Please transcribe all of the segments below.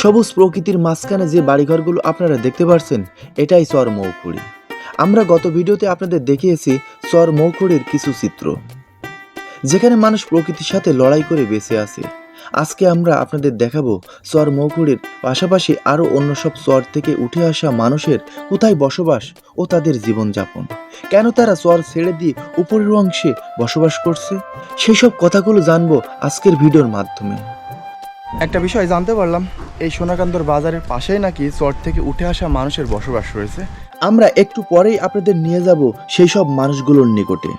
সবুজ প্রকৃতির মাঝখানে যে বাড়িঘরগুলো আপনারা দেখতে পাচ্ছেন এটাই চর মৌখুড়ি আমরা গত ভিডিওতে আপনাদের দেখিয়েছি চর মৌখুড়ির কিছু চিত্র। যেখানে মানুষ প্রকৃতির সাথে লড়াই করে বেঁচে আছে। আজকে আমরা আপনাদের দেখাবো চর মৌখুড়ির পাশাপাশি আরও অন্য সব চর থেকে উঠে আসা মানুষের কোথায় বসবাস ও তাদের জীবনযাপন। কেন তারা চর ছেড়ে দিয়ে উপরের অংশে বসবাস করছে? সেই সব কথাগুলো জানব আজকের ভিডিওর মাধ্যমে। একটা বিষয় জানতে পারলাম, এই সোনাকান্দর বাজারের পাশেই নাকি চট থেকে উঠে আসা মানুষের বসবাস রয়েছে। আমরা একটু পরেই আপনাদের নিয়ে যাব সেই সব মানুষগুলোর নিকটে।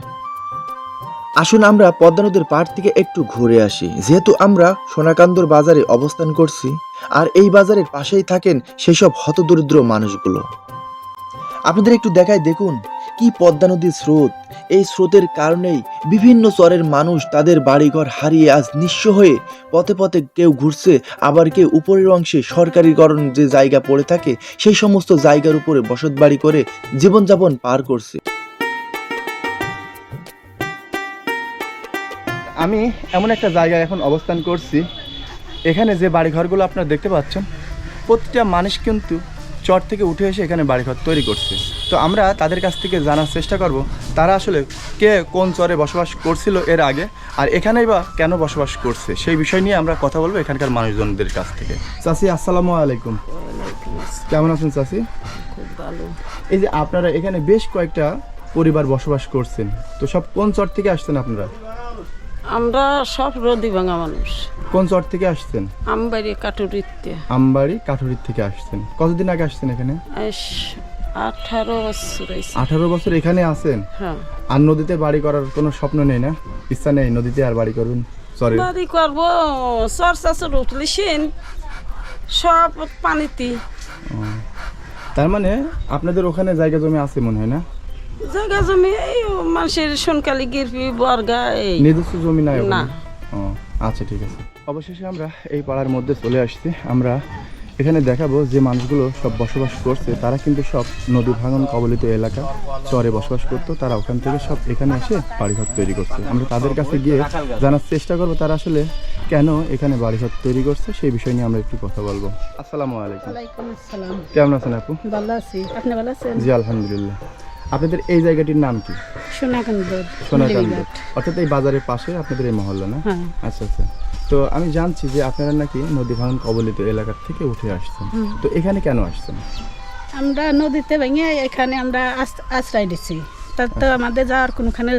আসুন আমরা পদ্মা নদীর পাড় থেকে একটু ঘুরে আসি। যেহেতু আমরা সোনাকান্দর বাজারে অবস্থান করছি, আর এই বাজারের পাশেই থাকেন সেই সব হতদরিদ্র মানুষগুলো। আপনাদের একটু দেখায় দেখুন। কি পদ্মা নদীর স্রোত? এই স্রোতের কারণেই বিভিন্ন চরের মানুষ তাদের বাড়িঘর হারিয়ে আজ নিঃস্ব হয়ে পথে পথে কেউ ঘুরছে, আবার কেউ উপরের অংশে সরকারিকরণ যে জায়গা পড়ে থাকে, সেই সমস্ত জায়গার উপরে বসত বাড়ি করে জীবনযাপন পার করছে। আমি এমন একটা জায়গায় এখন অবস্থান করছি। এখানে যে বাড়িঘরগুলো আপনারা দেখতে পাচ্ছেন, প্রতিটা মানুষ কিন্তু চর থেকে উঠে এসে এখানে বাড়িঘর তৈরি করছে। তো আমরা তাদের কাছ থেকে জানার চেষ্টা করব তারা আসলে কে কোন চরে বসবাস করছিল এর আগে আর এখানেই বা কেন বসবাস করছে সেই বিষয় নিয়ে আমরা কথা বলব এখানকার মানুষজনদের কাছ থেকে। চাষি আসসালামু আলাইকুম। কেমন আছেন চাষি এই যে আপনারা এখানে বেশ কয়েকটা পরিবার বসবাস করছেন তো সব কোন চর থেকে আসছেন আপনারা? আমরা সব রদি ভাঙা মানুষ। কোন চর থেকে আসছেন? আমবাড়ি কাটুরিতে আমবাড়ি কাঠুরির থেকে আসছেন। কতদিন আগে আসছেন এখানে? আঠারো বছর আঠারো বছর এখানে আছেন? হ্যাঁ। আর নদীতে বাড়ি করার কোনো স্বপ্ন নেই না? ইচ্ছা নেই নদীতে আর বাড়ি করবেন সরি বাড়ি করব সব পানিতে। তার মানে আপনাদের ওখানে জায়গা জমি আছে মনে হয় না? জায়গা জমি এই মানুষের সোনকালি গিরপি বর্গা এই। নিজস্ব জমি নাই? না। আচ্ছা ঠিক আছে। অবশেষে আমরা এই পাড়ার মধ্যে চলে আসছি। আমরা এখানে দেখাবো যে মানুষগুলো সব বসবাস করছে তারা কিন্তু সব নদী ভাঙন কবলিত এলাকা চরে বসবাস করতো তারা ওখান থেকে সব এখানে এসে বাড়িঘর তৈরি করছে। আমরা তাদের কাছে গিয়ে জানার চেষ্টা করব তারা আসলে কেন এখানে বাড়িঘর তৈরি করছে সেই বিষয় নিয়ে আমরা একটু কথা বলব। আসসালামু আলাইকুম। কেমন আছেন আপু? ভালো আছি। আপনি ভালো আছেন? জি আলহামদুলিল্লাহ। আপনাদের এই জায়গাটির নাম কি? সোনাকান্দ সোনাকান্দ। অর্থাৎ এই বাজারের পাশে আপনাদের এই মহল্লা না? হ্যাঁ। আচ্ছা আচ্ছা। তো আমি জানছি যে আপনারা নাকি নদী ভাঙন কবলিত এলাকার থেকে উঠে আসছেন। তো এখানে কেন আসছেন? আমরা নদীতে ভেঙে এখানে আমরা আশ্রয় দিচ্ছি তার তো আমাদের যাওয়ার কোনোখানে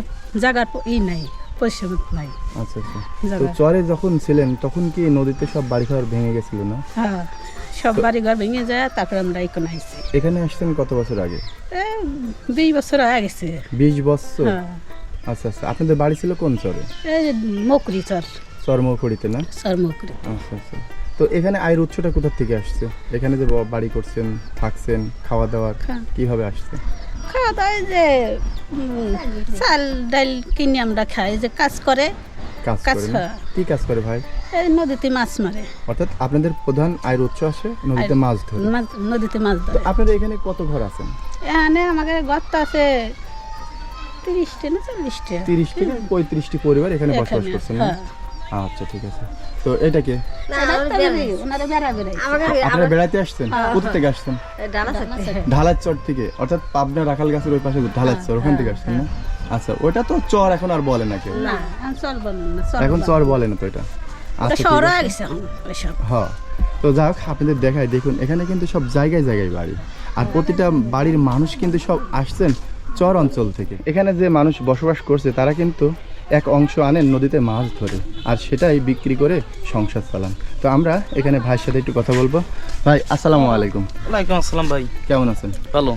জায়গার ই নাই পরিষেবা নাই। আচ্ছা আচ্ছা। তো চরে যখন ছিলেন তখন কি নদীতে সব বাড়িঘর ভেঙে গেছিল না? হ্যাঁ সব বাড়ি ঘর ভেঙে যায় তারপরে আমরা এখানে আইছি। এখানে আসছেন কত বছর আগে? বিশ বছর হয়ে গেছে। বিশ বছর? হ্যাঁ। আচ্ছা আচ্ছা। আপনাদের বাড়ি ছিল কোন চরে? মকরি চর। চরমখড়িতে না? চর আচ্ছা আচ্ছা। তো এখানে আয়ের উৎসটা কোথা থেকে আসছে? এখানে যে বাড়ি করছেন থাকছেন খাওয়া দাওয়া। কীভাবে আসছে? খাওয়া দাওয়া যে চাল ডাল কিনে আমরা খাই যে কাজ করে। কাজ করে কি কাজ করে ভাই? এই নদীতে মাছ মারে। অর্থাৎ আপনাদের প্রধান আয়ের উৎস আসে নদীতে মাছ ধরে। নদীতে মাছ ধরে। আপনাদের এখানে কত ঘর আছেন এখানে আমাদের গর্ত আছে তিরিশটি না চল্লিশটি। তিরিশটি পঁয়ত্রিশটি পরিবার এখানে বসবাস করছেন হ্যাঁ। আচ্ছা ঠিক আছে। তো এটা কি? আপনারা বেড়াতে আসছেন? কোথা থেকে আসছেন? ঢালার চর থেকে। অর্থাৎ পাবনা রাখাল গাছের ওই পাশে ঢালার চর ওখান থেকে আসছেন না? আচ্ছা ওটা তো চর এখন আর বলে না কেউ। এখন চর বলে না তো এটা। আচ্ছা। হয়ে হ্যাঁ তো যাক আপনাদের দেখায় দেখুন এখানে কিন্তু সব জায়গায় জায়গায় বাড়ি। আর প্রতিটা বাড়ির মানুষ কিন্তু সব আসছেন চর অঞ্চল থেকে। এখানে যে মানুষ বসবাস করছে তারা কিন্তু এক অংশ আনেন নদীতে মাছ ধরে আর সেটাই বিক্রি করে সংসার চালান। তো আমরা এখানে ভাইয়ের সাথে একটু কথা বলব। ভাই আসসালামু আলাইকুম। ওয়ালাইকুম আসসালাম ভাই। কেমন আছেন? ভালো।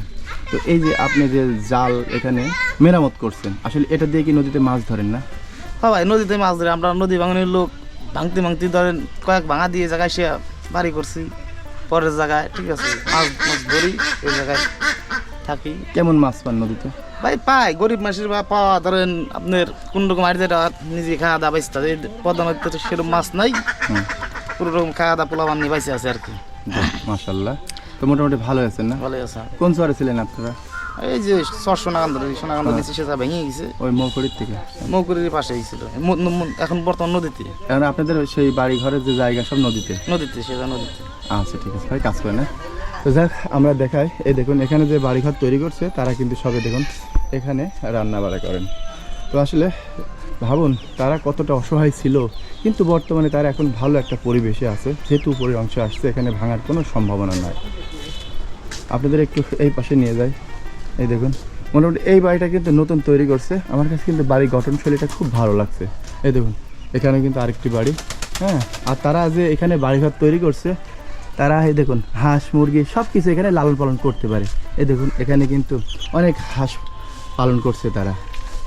তো এই যে আপনি যে জাল এখানে মেরামত করছেন আসলে এটা দিয়ে কি নদীতে মাছ ধরেন না? হ্যাঁ ভাই নদীতে মাছ ধরে। আমরা নদী ভাঙনের লোক ভাঙতে ভাঙতে ধরেন কয়েক ভাঙা দিয়ে জায়গায় সে বাড়ি করছি। পরের জায়গায় ঠিক আছে মাছ মাছ ধরি এই জায়গায় থাকি। কেমন মাছ পান নদীতে? ভাই পাই গরিব মানুষের বা পাওয়া ধরেন আপনার কোন রকম আর যেটা নিজে খাওয়া দাওয়া বাইসতে এই পদ্মা সেরকম মাছ নাই। কোনো রকম খাওয়া দাওয়া পোলা বানিয়ে বাইসে আছে আর কি। মাশাল্লাহ তো মোটামুটি ভালো আছেন না? ভালো আছে। কোন চরে ছিলেন আপনারা? এই যে চর সোনাকান্ত সোনাকান্ত নিচে সে যা ভেঙে গেছে। ওই মৌকড়ির থেকে? মৌকুরির পাশে গেছিল। এখন বর্তমান নদীতে। এখন আপনাদের সেই বাড়ি ঘরের যে জায়গা সব নদীতে? নদীতে সেটা নদীতে। আচ্ছা ঠিক আছে। ভাই কাজ করে না তো যাক, আমরা দেখাই। এই দেখুন, এখানে যে বাড়িঘর তৈরি করছে, তারা কিন্তু সবে দেখুন এখানে রান্না বাড়া করেন। তো আসলে ভাবুন, তারা কতটা অসহায় ছিল, কিন্তু বর্তমানে তারা এখন ভালো একটা পরিবেশে আছে। যেহেতু উপরের অংশ আসছে, এখানে ভাঙার কোনো সম্ভাবনা নাই। আপনাদের একটু এই পাশে নিয়ে যাই। এই দেখুন, মোটামুটি এই বাড়িটা কিন্তু নতুন তৈরি করছে। আমার কাছে কিন্তু বাড়ির গঠনশৈলীটা খুব ভালো লাগছে। এই দেখুন, এখানে কিন্তু আরেকটি বাড়ি হ্যাঁ? আর তারা যে এখানে বাড়িঘর তৈরি করছে তারা এই দেখুন হাঁস মুরগি সব কিছু এখানে লালন পালন করতে পারে। এই দেখুন এখানে কিন্তু অনেক হাঁস পালন করছে তারা।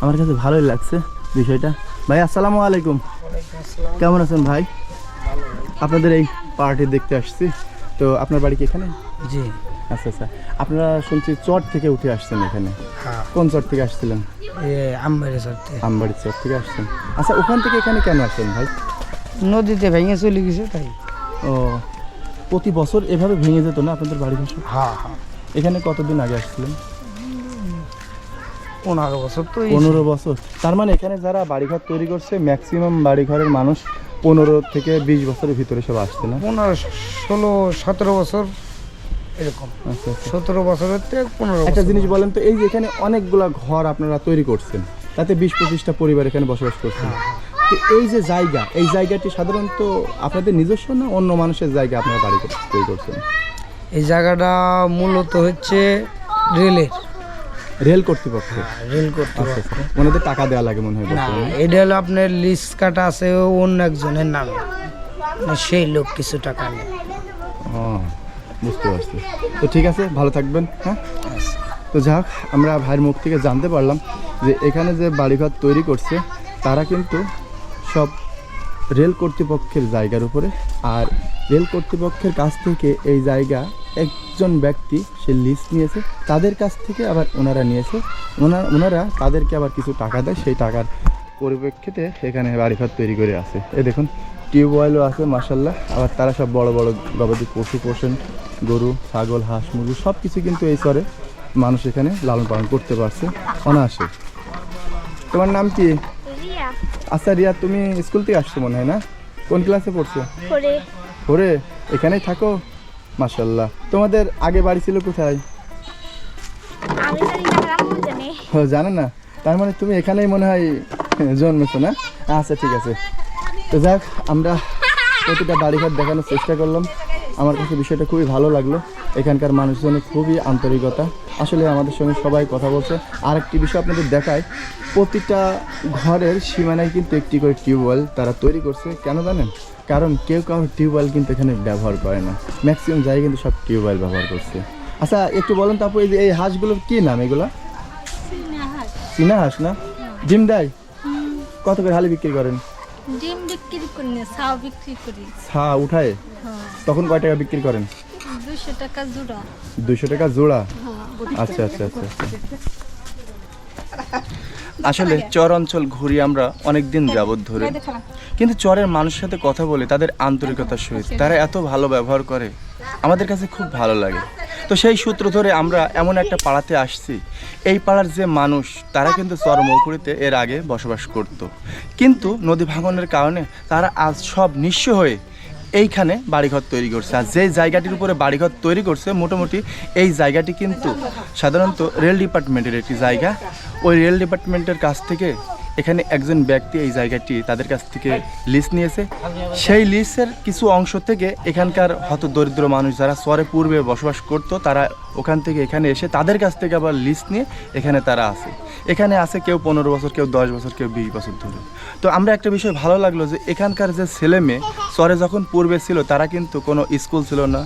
আমার কাছে ভালোই লাগছে বিষয়টা। ভাই আসসালামু আলাইকুম। কেমন আছেন ভাই? আপনাদের এই পার্টি দেখতে আসছি। তো আপনার বাড়ি কি এখানে? জি। আচ্ছা আচ্ছা। আপনারা শুনছি চট থেকে উঠে আসছেন এখানে। হ্যাঁ। কোন চট থেকে আসছিলেন? এ আমবাড়ি চট থেকে আসছেন। আচ্ছা ওখান থেকে এখানে কেন আসছেন ভাই? নদীতে ভেঙে চলে গেছে তাই। ও প্রতি বছর এভাবে ভেঙে যেত না আপনাদের বাড়ি ঘর হ্যাঁ হ্যাঁ। এখানে কতদিন আগে আসছিলেন? পনেরো বছর তো পনেরো বছর। তার মানে এখানে যারা বাড়িঘর তৈরি করছে ম্যাক্সিমাম বাড়িঘরের মানুষ পনেরো থেকে বিশ বছরের ভিতরে সব আসছে না? পনেরো ষোলো সতেরো বছর এরকম। আচ্ছা আচ্ছা। সতেরো বছরের থেকে পনেরো একটা জিনিস বলেন তো এই যে এখানে অনেকগুলা ঘর আপনারা তৈরি করছেন তাতে বিশ পঁচিশটা পরিবার এখানে বসবাস করছেন। তো এই যে জায়গা এই জায়গাটি সাধারণত আপনাদের নিজস্ব না অন্য মানুষের জায়গা আপনারা বাড়ি তৈরি করছেন? এই জায়গাটা মূলত হচ্ছে রেলের। রেল কর্তৃপক্ষ রেল আচ্ছা কর্তৃপক্ষ। আচ্ছা ওনাদের টাকা দেওয়া লাগে মনে হয় না এটা হলো আপনার লিস্ট কাটা আছে অন্য একজনের নামে। মানে সেই লোক কিছু টাকা নেই ও বুঝতে পারছি। তো ঠিক আছে ভালো থাকবেন হ্যাঁ? তো যাক আমরা ভাইয়ের মুখ থেকে জানতে পারলাম যে এখানে যে বাড়িঘর তৈরি করছে তারা কিন্তু সব রেল কর্তৃপক্ষের জায়গার উপরে। আর রেল কর্তৃপক্ষের কাছ থেকে এই জায়গা একজন ব্যক্তি সে লিস্ট নিয়েছে। তাদের কাছ থেকে আবার ওনারা নিয়েছে। ওনারা ওনারা তাদেরকে আবার কিছু টাকা দেয়। সেই টাকার পরিপ্রেক্ষিতে এখানে বাড়িঘর তৈরি করে আছে। এ দেখুন, টিউবওয়েলও আছে মাসাল্লাহ আবার তারা সব বড় বড় গবাদি পশু পোষণ গরু, ছাগল, হাঁস, মুরগি সব কিছু কিন্তু এই স্তরে মানুষ এখানে লালন পালন করতে পারছে অনায়াসে। তোমার নাম কি? আচ্ছা রিয়া তুমি স্কুল থেকে আসছো মনে হয় না? কোন ক্লাসে পড়ছো? ওরে এখানেই থাকো? মাসাল্লাহ তোমাদের আগে বাড়ি ছিল কোথায়? জানি ও জানো না? তার মানে তুমি এখানেই মনে হয় জন্মেছো না? আচ্ছা ঠিক আছে। তো যাক আমরা প্রতিটা বাড়িঘর দেখানোর চেষ্টা করলাম। আমার কাছে বিষয়টা খুবই ভালো লাগল। এখানকার মানুষজনের খুবই আন্তরিকতা। আসলে আমাদের সঙ্গে সবাই কথা বলছে। আর একটি বিষয় আপনাদের দেখায় প্রতিটা ঘরের সীমানায় কিন্তু একটি করে টিউবওয়েল তারা তৈরি করছে। কেন জানেন? কারণ কেউ কারোর টিউবওয়েল কিন্তু এখানে ব্যবহার করে না। ম্যাক্সিমাম জায়গায় কিন্তু সব টিউবওয়েল ব্যবহার করছে। আচ্ছা একটু বলেন তারপর এই যে এই হাঁসগুলোর কী নাম এগুলো? চীনা হাঁস। না? ডিম দেয়? কত করে হালি বিক্রি করেন? ডিম বিক্রি করি না ছাও বিক্রি করি। ছা উঠায়? তখন কয় টাকা বিক্রি করেন? 200 টাকা জোড়া। 200 টাকা জোড়া? আচ্ছা আচ্ছা আচ্ছা আচ্ছা। আসলে চর অঞ্চল ঘুরি আমরা অনেক দিন যাবৎ ধরে। কিন্তু চরের মানুষের সাথে কথা বলে তাদের আন্তরিকতার সহিত তারা এত ভালো ব্যবহার করে আমাদের কাছে খুব ভালো লাগে। তো সেই সূত্র ধরে আমরা এমন একটা পাড়াতে আসছি। এই পাড়ার যে মানুষ তারা কিন্তু চর মৌকুড়িতে এর আগে বসবাস করত। কিন্তু নদী ভাঙনের কারণে তারা আজ সব নিঃস্ব হয়ে এইখানে বাড়িঘর তৈরি করছে। আর যে জায়গাটির উপরে বাড়িঘর তৈরি করছে, মোটামুটি এই জায়গাটি কিন্তু সাধারণত রেল ডিপার্টমেন্টের একটি জায়গা। ওই রেল ডিপার্টমেন্টের কাছ থেকে এখানে একজন ব্যক্তি এই জায়গাটি তাদের কাছ থেকে লিস্ট নিয়েছে। সেই লিস্টের কিছু অংশ থেকে এখানকার হত দরিদ্র মানুষ যারা চরে পূর্বে বসবাস করত, তারা ওখান থেকে এখানে এসে তাদের কাছ থেকে আবার লিস্ট নিয়ে এখানে তারা আছে এখানে আছে কেউ পনেরো বছর, কেউ দশ বছর, কেউ বিশ বছর ধরে। তো আমরা একটা বিষয় ভালো লাগল যে এখানকার যে ছেলে মেয়ে চরে যখন পূর্বে ছিল, তারা কিন্তু কোনো স্কুল ছিল না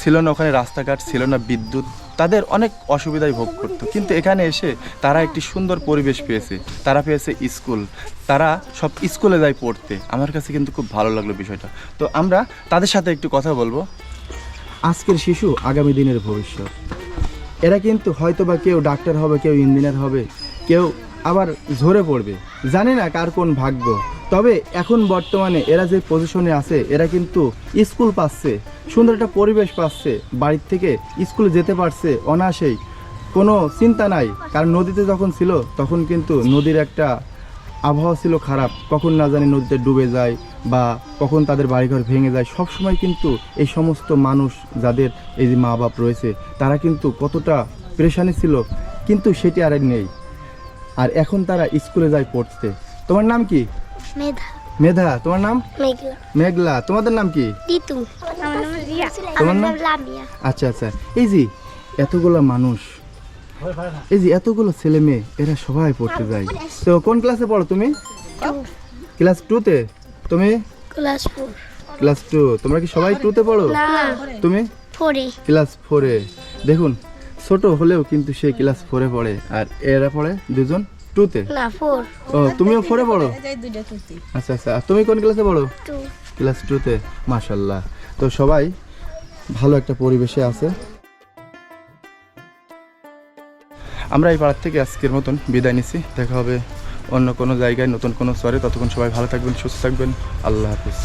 ছিল না ওখানে রাস্তাঘাট, ছিল না বিদ্যুৎ তাদের অনেক অসুবিধায় ভোগ করতো। কিন্তু এখানে এসে তারা একটি সুন্দর পরিবেশ পেয়েছে। তারা পেয়েছে স্কুল। তারা সব স্কুলে যায় পড়তে। আমার কাছে কিন্তু খুব ভালো লাগল বিষয়টা। তো আমরা তাদের সাথে একটু কথা বলব। আজকের শিশু আগামী দিনের ভবিষ্যৎ। এরা কিন্তু হয়তো বা কেউ ডাক্তার হবে, কেউ ইঞ্জিনিয়ার হবে, কেউ আবার ঝরে পড়বে। জানি না কার কোন ভাগ্য। তবে এখন বর্তমানে এরা যে পজিশনে আছে, এরা কিন্তু স্কুল পাচ্ছে, সুন্দর একটা পরিবেশ পাচ্ছে, বাড়ির থেকে স্কুলে যেতে পারছে অনায়াসেই। কোনো চিন্তা নাই, কারণ নদীতে যখন ছিল, তখন কিন্তু নদীর একটা আবহাওয়া ছিল খারাপ। কখন না জানি নদীতে ডুবে যায় বা কখন তাদের বাড়িঘর ভেঙে যায়। সব সময় কিন্তু এই সমস্ত মানুষ যাদের এই যে মা বাপ রয়েছে, তারা কিন্তু কতটা পেরেশানি ছিল, কিন্তু সেটি আর নেই। আর এখন তারা স্কুলে যায় পড়তে। তোমার নাম কি? মেধা। মেধা তোমার নাম? মেঘলা। মেঘলা তোমাদের নাম কি? ঋতু। নাম তোমার নাম? লামিয়া। আচ্ছা আচ্ছা। এই যে এতগুলো মানুষ এই যে এতগুলো ছেলে মেয়ে এরা সবাই পড়তে যায়। তো কোন ক্লাসে পড়ো তুমি? ক্লাস টুতে তুমি? ক্লাস ফোর ক্লাস টু তোমরা কি সবাই টুতে পড়ো? তুমি? ফোরে ক্লাস ফোরে দেখুন ছোট হলেও কিন্তু সে ক্লাস ফোরে পড়ে। আর এরা পড়ে দুজন? টুতে না ফোর ও তুমিও ফোরে পড়ো? আচ্ছা আচ্ছা। আর তুমি কোন ক্লাসে পড়ো? টু ক্লাস টুতে মাশাল্লাহ তো সবাই ভালো একটা পরিবেশে আছে। আমরা এই পাড়ার থেকে আজকের মতন বিদায় নিছি দেখা হবে অন্য কোনো জায়গায় নতুন কোনো স্তরে। ততক্ষণ সবাই ভালো থাকবেন সুস্থ থাকবেন। আল্লাহ হাফিজ।